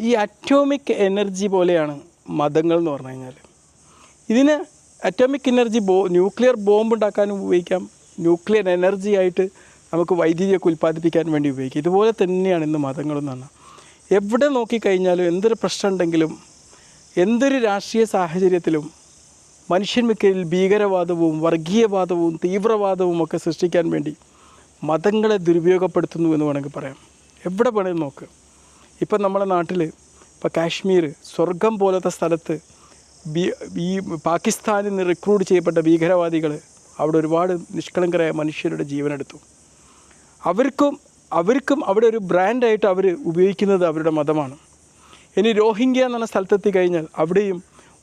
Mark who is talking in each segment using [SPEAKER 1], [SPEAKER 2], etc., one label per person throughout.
[SPEAKER 1] ഈ atomic energy പോലെയാണ് മതങ്ങൾ എന്ന് പറഞ്ഞു കഴിഞ്ഞാൽ ഇതിന് അറ്റോമിക് എനർജി ബോ ന്യൂക്ലിയർ ബോംബ് ഉണ്ടാക്കാൻ ഉപയോഗിക്കാം. ന്യൂക്ലിയർ എനർജി ആയിട്ട് നമുക്ക് വൈദ്യുതിയൊക്കെ ഉൽപ്പാദിപ്പിക്കാൻ വേണ്ടി ഉപയോഗിക്കാം. ഇതുപോലെ തന്നെയാണ് ഇന്ന് മതങ്ങളെന്ന് പറഞ്ഞാൽ എവിടെ നോക്കിക്കഴിഞ്ഞാലും എന്തൊരു പ്രശ്നം ഉണ്ടെങ്കിലും എന്തൊരു രാഷ്ട്രീയ സാഹചര്യത്തിലും മനുഷ്യൻ മിക്കയിൽ ഭീകരവാദവും വർഗീയവാദവും തീവ്രവാദവും ഒക്കെ സൃഷ്ടിക്കാൻ വേണ്ടി മതങ്ങളെ ദുരുപയോഗപ്പെടുത്തുന്നു എന്ന് വേണമെങ്കിൽ പറയാം. എവിടെ വേണമെങ്കിൽ നോക്ക്. ഇപ്പം നമ്മുടെ നാട്ടിൽ ഇപ്പോൾ കാശ്മീർ സ്വർഗം പോലത്തെ സ്ഥലത്ത് ബി ഈ പാകിസ്ഥാനിൽ നിന്ന് റിക്രൂട്ട് ചെയ്യപ്പെട്ട ഭീകരവാദികൾ അവിടെ ഒരുപാട് നിഷ്കളങ്കരായ മനുഷ്യരുടെ ജീവനെടുത്തു. അവർക്കും അവർക്കും അവിടെ ഒരു ബ്രാൻഡായിട്ട് അവർ ഉപയോഗിക്കുന്നത് അവരുടെ മതമാണ്. ഇനി രോഹിംഗ്യ എന്ന് സ്ഥലത്തെത്തി കഴിഞ്ഞാൽ അവിടെയും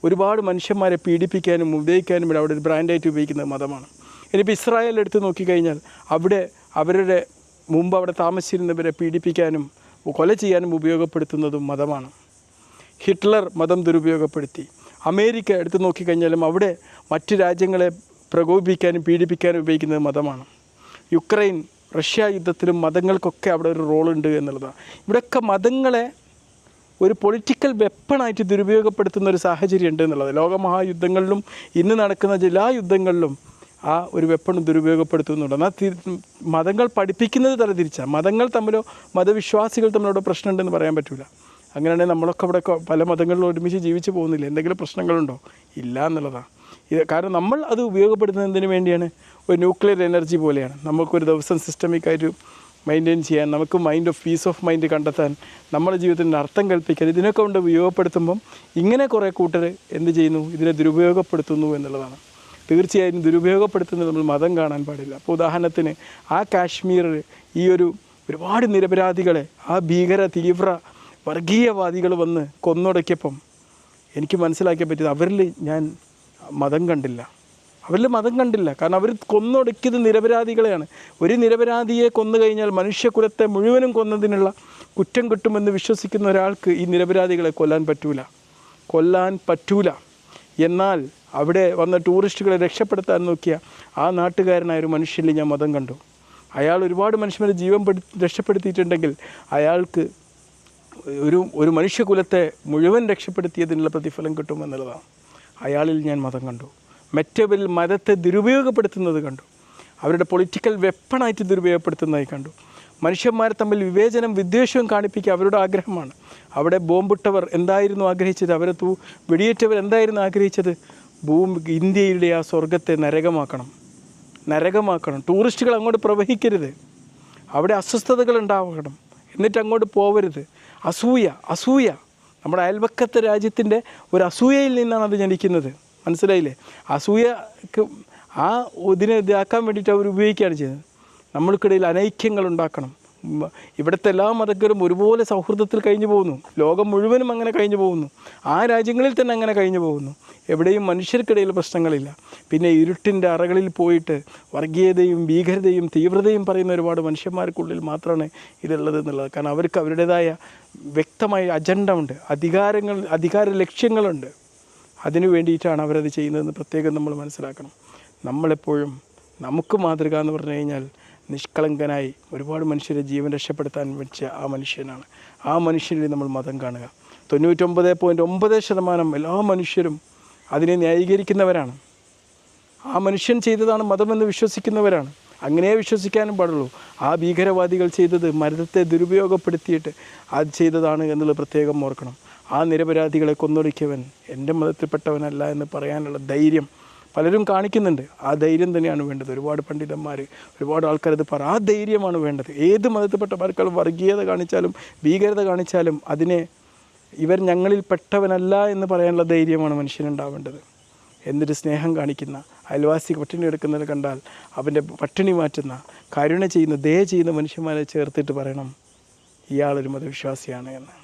[SPEAKER 1] ഒരുപാട് മനുഷ്യന്മാരെ പീഡിപ്പിക്കാനും ഉപയോഗിക്കാനും വേണ്ടി അവിടെ ഒരു ബ്രാൻഡായിട്ട് ഉപയോഗിക്കുന്നത് മതമാണ്. ഇനിയിപ്പോൾ ഇസ്രായേൽ എടുത്ത് നോക്കിക്കഴിഞ്ഞാൽ അവിടെ അവരുടെ മുമ്പ് അവിടെ താമസിച്ചിരുന്നവരെ പീഡിപ്പിക്കാനും കൊല ചെയ്യാനും ഉപയോഗപ്പെടുത്തുന്നതും മതമാണ്. ഹിറ്റ്ലർ മതം ദുരുപയോഗപ്പെടുത്തി. അമേരിക്ക എടുത്തു നോക്കിക്കഴിഞ്ഞാലും അവിടെ മറ്റ് രാജ്യങ്ങളെ പ്രകോപിപ്പിക്കാനും പീഡിപ്പിക്കാനും ഉപയോഗിക്കുന്നത് മതമാണ്. യുക്രൈൻ റഷ്യ യുദ്ധത്തിലും മതങ്ങൾക്കൊക്കെ അവിടെ ഒരു റോളുണ്ട് എന്നുള്ളതാണ്. ഇവിടെയൊക്കെ മതങ്ങളെ ഒരു പൊളിറ്റിക്കൽ വെപ്പണായിട്ട് ദുരുപയോഗപ്പെടുത്തുന്ന ഒരു സാഹചര്യം ഉണ്ട് എന്നുള്ളത് ലോകമഹായുദ്ധങ്ങളിലും ഇന്ന് നടക്കുന്ന ജില്ലാ യുദ്ധങ്ങളിലും ആ ഒരു വെപ്പൺ ദുരുപയോഗപ്പെടുത്തുന്നുണ്ട്. എന്നാൽ മതങ്ങൾ പഠിപ്പിക്കുന്നത് തല തിരിച്ചാണ് മതങ്ങൾ തമ്മിലോ മതവിശ്വാസികൾ തമ്മിലോ പ്രശ്നമുണ്ടെന്ന് പറയാൻ പറ്റില്ല അങ്ങനെയാണെങ്കിൽ നമ്മളൊക്കെ ഇവിടെ പല മതങ്ങളിലും ഒരുമിച്ച് ജീവിച്ച് പോകുന്നില്ല? എന്തെങ്കിലും പ്രശ്നങ്ങളുണ്ടോ? ഇല്ല എന്നുള്ളതാണ് ഇത് കാരണം നമ്മൾ അത് ഉപയോഗപ്പെടുത്തുന്നതിന് വേണ്ടിയാണ്? ഒരു ന്യൂക്ലിയർ എനർജി പോലെയാണ്. നമുക്കൊരു ദിവസം സിസ്റ്റമിക്കായിട്ട് മെയിന്റെയിൻ ചെയ്യാൻ നമുക്ക് mind of peace of mind കണ്ടെത്താൻ നമ്മുടെ ജീവിതത്തിന്റെ അർത്ഥം കൽപ്പിക്കാൻ ഇതിനൊക്കെ കൊണ്ട് ഉപയോഗപ്പെടുത്തുമ്പം ഇങ്ങനെ കുറേ കൂട്ടർ എന്ത് ചെയ്യുന്നു? ഇതിനെ ദുരുപയോഗപ്പെടുത്തുന്നു എന്നുള്ളതാണ്. തീർച്ചയായും ദുരുപയോഗപ്പെടുത്തുന്നത് നമ്മൾ മതം കാണാൻ പാടില്ല. അപ്പോൾ ഉദാഹരണത്തിന് ആ കാശ്മീർ ഈ ഒരു ഒരുപാട് നിരപരാധികളെ ആ ഭീകര തീവ്ര വർഗീയവാദികൾ വന്ന് കൊന്നൊടക്കിയപ്പം എനിക്ക് മനസ്സിലാക്കിയ പറ്റിയത് അവരിൽ ഞാൻ മതം കണ്ടില്ല. അവരിൽ മതം കണ്ടില്ല. കാരണം അവർ കൊന്നൊടുക്കിയത് നിരപരാധികളെയാണ്. ഒരു നിരപരാധിയെ കൊന്നു കഴിഞ്ഞാൽ മനുഷ്യകുലത്തെ മുഴുവനും കൊന്നതിനുള്ള കുറ്റം കിട്ടുമെന്ന് വിശ്വസിക്കുന്ന ഒരാൾക്ക് ഈ നിരപരാധികളെ കൊല്ലാൻ പറ്റൂല. കൊല്ലാൻ പറ്റൂല. എന്നാൽ അവിടെ വന്ന ടൂറിസ്റ്റുകളെ രക്ഷപ്പെടുത്താൻ നോക്കിയ ആ നാട്ടുകാരനായ ഒരു മനുഷ്യനിൽ ഞാൻ മതം കണ്ടു. അയാൾ ഒരുപാട് മനുഷ്യരെ ജീവൻ രക്ഷപ്പെടുത്തിയിട്ടുണ്ടെങ്കിൽ അയാൾക്ക് ഒരു ഒരു മനുഷ്യകുലത്തെ മുഴുവൻ രക്ഷപ്പെടുത്തിയതിനുള്ള പ്രതിഫലം കിട്ടുമെന്നുള്ളതാണ് അയാളിൽ ഞാൻ മതം കണ്ടു. മറ്റവരിൽ മതത്തെ ദുരുപയോഗപ്പെടുത്തുന്നത് കണ്ടു. അവരുടെ പൊളിറ്റിക്കൽ വെപ്പണായിട്ട് ദുരുപയോഗപ്പെടുത്തുന്നതായി കണ്ടു. മനുഷ്യന്മാരെ തമ്മിൽ വിവേചനം വിദ്വേഷവും കാണിപ്പിക്കുക അവരുടെ ആഗ്രഹമാണ്. അവിടെ ബോംബിട്ടവർ എന്തായിരുന്നു ആഗ്രഹിച്ചത്? അവരെ തൂ വെടിയേറ്റവർ എന്തായിരുന്നു ആഗ്രഹിച്ചത്? ഭൂമി ഇന്ത്യയുടെ ആ സ്വർഗത്തെ നരകമാക്കണം. നരകമാക്കണം. ടൂറിസ്റ്റുകൾ അങ്ങോട്ട് പ്രവഹിക്കരുത്. അവിടെ അസ്വസ്ഥതകൾ ഉണ്ടാവണം. എന്നിട്ട് അങ്ങോട്ട് പോവരുത്. അസൂയ അസൂയ. നമ്മുടെ അയൽവക്കത്തെ രാജ്യത്തിന്റെ ഒരു അസൂയയിൽ നിന്നാണ് അത് ജനിക്കുന്നത്. മനസ്സിലായില്ലേ? അസൂയക്ക് ആ ഇതിനെ ഇതാക്കാൻ വേണ്ടിയിട്ട് അവർ ഉപയോഗിക്കുകയാണ് ചെയ്യുന്നത്. നമ്മൾക്കിടയിൽ അനൈക്യങ്ങൾ ഉണ്ടാക്കണം ഇവിടുത്തെ എല്ലാ മതക്കാരും ഒരുപോലെ സൗഹൃദത്തിൽ കഴിഞ്ഞു പോകുന്നു. ലോകം മുഴുവനും അങ്ങനെ കഴിഞ്ഞു പോകുന്നു. ആ രാജ്യങ്ങളിൽ തന്നെ അങ്ങനെ കഴിഞ്ഞു പോകുന്നു. എവിടെയും മനുഷ്യർക്കിടയിൽ പ്രശ്നങ്ങളില്ല. പിന്നെ ഇരുട്ടിന്റെ അറകളിൽ പോയിട്ട് വർഗീയതയും ഭീകരതയും തീവ്രതയും പറയുന്ന ഒരുപാട് മനുഷ്യന്മാർക്കുള്ളിൽ മാത്രമാണ് ഇതുള്ളത് എന്നുള്ളത്. കാരണം അവർക്ക് അവരുടേതായ വ്യക്തമായ അജണ്ട ഉണ്ട്. അധികാരങ്ങൾ അധികാര ലക്ഷ്യങ്ങളുണ്ട്. അതിനു വേണ്ടിയിട്ടാണ് അവരത് ചെയ്യുന്നതെന്ന് പ്രത്യേകം നമ്മൾ മനസ്സിലാക്കണം. നമ്മളെപ്പോഴും നമുക്ക് മാതൃക എന്ന് പറഞ്ഞു കഴിഞ്ഞാൽ നിഷ്കളങ്കനായി ഒരുപാട് മനുഷ്യരെ ജീവൻ രക്ഷപ്പെടുത്താൻ വെച്ച ആ മനുഷ്യനാണ്. ആ മനുഷ്യനിൽ നമ്മൾ മതം കാണുക. തൊണ്ണൂറ്റൊമ്പത് പോയിന്റ് ഒമ്പത് ശതമാനം എല്ലാ മനുഷ്യരും അതിനെ ന്യായീകരിക്കുന്നവരാണ്. ആ മനുഷ്യൻ ചെയ്തതാണ് മതമെന്ന് വിശ്വസിക്കുന്നവരാണ്. അങ്ങനെ വിശ്വസിക്കാനും പാടുള്ളൂ. ആ ഭീകരവാദികൾ ചെയ്തത് മതത്തെ ദുരുപയോഗപ്പെടുത്തിയിട്ട് അത് ചെയ്തതാണ് എന്നുള്ളത് പ്രത്യേകം ഓർക്കണം. ആ നിരപരാധികളെ കൊന്നൊടുക്കിയവൻ എന്റെ മതത്തിൽപ്പെട്ടവനല്ല എന്ന് പറയാനുള്ള ധൈര്യം പലരും കാണിക്കുന്നുണ്ട്. ആ ധൈര്യം തന്നെയാണ് വേണ്ടത്. ഒരുപാട് പണ്ഡിതന്മാർ ഒരുപാട് ആൾക്കാർ ഇത് പറ ആ ധൈര്യമാണ് വേണ്ടത്. ഏത് മതത്തിൽപ്പെട്ടവർക്കാളും വർഗീയത കാണിച്ചാലും ഭീകരത കാണിച്ചാലും അതിനെ ഇവർ ഞങ്ങളിൽ പെട്ടവനല്ല എന്ന് പറയാനുള്ള ധൈര്യമാണ് മനുഷ്യനുണ്ടാവേണ്ടത്. എന്നൊരു സ്നേഹം കാണിക്കുന്ന അയൽവാസി പട്ടിണി എടുക്കുന്നത് കണ്ടാൽ അവന്റെ പട്ടിണി മാറ്റുന്ന കരുണ ചെയ്യുന്ന ദയ ചെയ്യുന്ന മനുഷ്യന്മാരെ ചേർത്തിട്ട് പറയണം. ഇയാളൊരു മതവിശ്വാസിയാണ് എന്ന്.